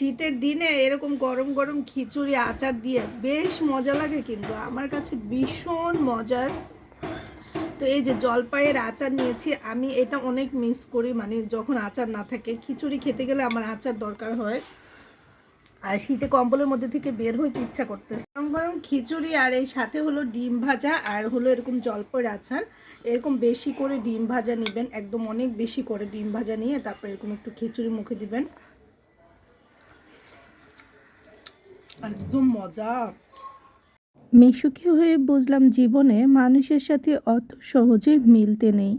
শীতের দিনে এরকম গরম গরম খিচুড়ি, আচার দিয়ে বেশ মজা লাগে কিন্তু। আমার কাছে ভীষণ মজার। তো এই যে জলপাইয়ের আচার নিয়েছি, আমি এটা অনেক মিস করি। মানে যখন আচার না থাকে, খিচুড়ি খেতে গেলে আমার আচার দরকার হয়। আর শীতে কম্বলের মধ্যে থেকে বের হইতে ইচ্ছা করতেছে। গরম গরম খিচুড়ি আর এই সাথে হলো ডিম ভাজা আর হলো এরকম জলপাইয়ের আচার। এরকম বেশি করে ডিম ভাজা নেবেন, একদম অনেক বেশি করে ডিম ভাজা নিয়ে তারপর এরকম একটু খিচুড়ি মুখে দিবেন। একদম মজা। মিশুকি হয়ে বুঝলাম জীবনে মানুষের সাথে অত সহজে মিলতে নেই।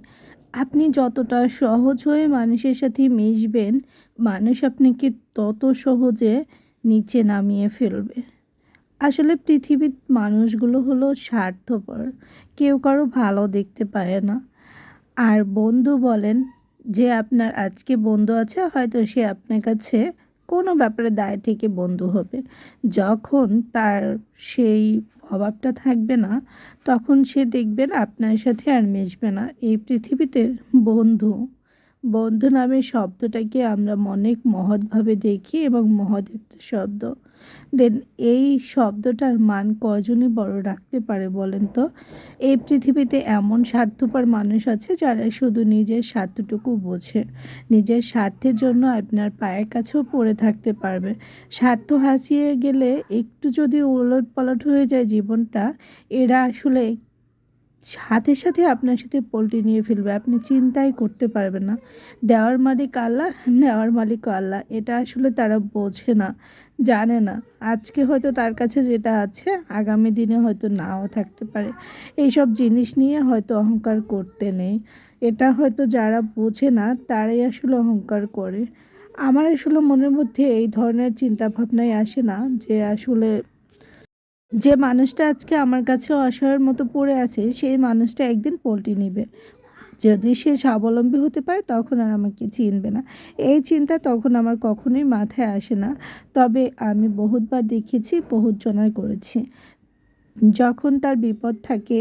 আপনি যতটা সহজ হয়ে মানুষের সাথে মিশবেন, মানুষ আপনাকে তত সহজে নিচে নামিয়ে ফেলবে। আসলে পৃথিবীর মানুষগুলো হলো স্বার্থপর, কেউ কারও ভালো দেখতে পারে না। আর বন্ধু বলেন, যে আপনার আজকে বন্ধু আছে, হয়তো সে আপনার কাছে কোনো ব্যাপারে দায় থেকে বন্ধু হবে। যখন তার সেই অভাবটা থাকবে না, তখন সে দেখবেন আপনার সাথে আর মিশবে না। এই পৃথিবীতে বন্ধু বন্ধু নামের শব্দটাকে আমরা অনেক মহৎভাবে দেখি এবং মহৎ একটা শব্দ। দেন এই শব্দটার মান কজনই বড় রাখতে পারে বলেন তো? এই পৃথিবীতে এমন স্বার্থপর মানুষ আছে যারা শুধু নিজের স্বার্থটুকু বোঝে। নিজের স্বার্থের জন্য আপনার পায়ের কাছেও পড়ে থাকতে পারবে। স্বার্থ হাসিয়ে গেলে একটু যদি উলট পালট হয়ে যায় জীবনটা, এরা আসলে সাথে সাথে আপনার সাথে পোলট্রি নিয়ে ফেলবে। আপনি চিন্তাই করতে পারবেন না। দেওয়ার মালিক আল্লাহ, নেওয়ার মালিক আল্লাহ। এটা আসলে তারা বোঝে না, জানে না। আজকে হয়তো তার কাছে যেটা আছে, আগামী দিনে হয়তো নাও থাকতে পারে। এইসব জিনিস নিয়ে হয়তো অহংকার করতে নেই। এটা হয়তো যারা বোঝে না, তারাই আসলে অহংকার করে। আমার আসলে মনের মধ্যে এই ধরনের চিন্তা ভাবনাই আসে না যে আসলে যে মানুষটা আজকে আমার কাছে অসহায়ের মতো পড়ে আছে, সেই মানুষটা একদিন পোলট্রি নেবে। যদি সে স্বাবলম্বী হতে পারে, তখন আর আমাকে চিনবে না। এই চিন্তা তখন আমার কখনোই মাথায় আসে না। তবে আমি বহুতবার দেখেছি বহুত জনার করেছি। যখন তার বিপদ থাকে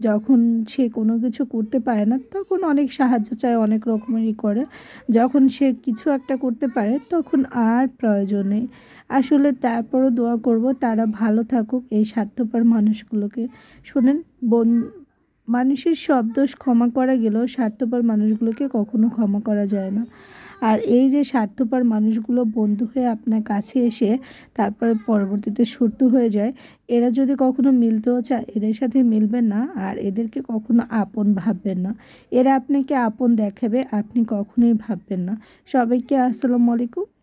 যখন সে কোনো কিছু করতে পারে না, তখন অনেক সাহায্য চায়, অনেক রকমেরই করে। যখন সে কিছু একটা করতে পারে, তখন আর প্রয়োজন নেই। আসলে তারপরও দোয়া করব, তারা ভালো থাকুক এই স্বার্থপর মানুষগুলোকে। শোনেন, বন মানুষের সব দোষ ক্ষমা করা গেলেও স্বার্থপর মানুষগুলোকে কখনো ক্ষমা করা যায় না। আর এই যে স্বার্থপর মানুষগুলো বন্ধু হয়ে আপনার কাছে এসে তারপরে পরবর্তীতে শত্রু হয়ে যায়, এরা যদি কখনো মিলতেও চায়, এদের সাথে মিলবেন না আর এদেরকে কখনো আপন ভাববেন না। এরা আপনাকে আপন দেখাবে, আপনি কখনোই ভাববেন না। সবাইকে আসসালামু আলাইকুম।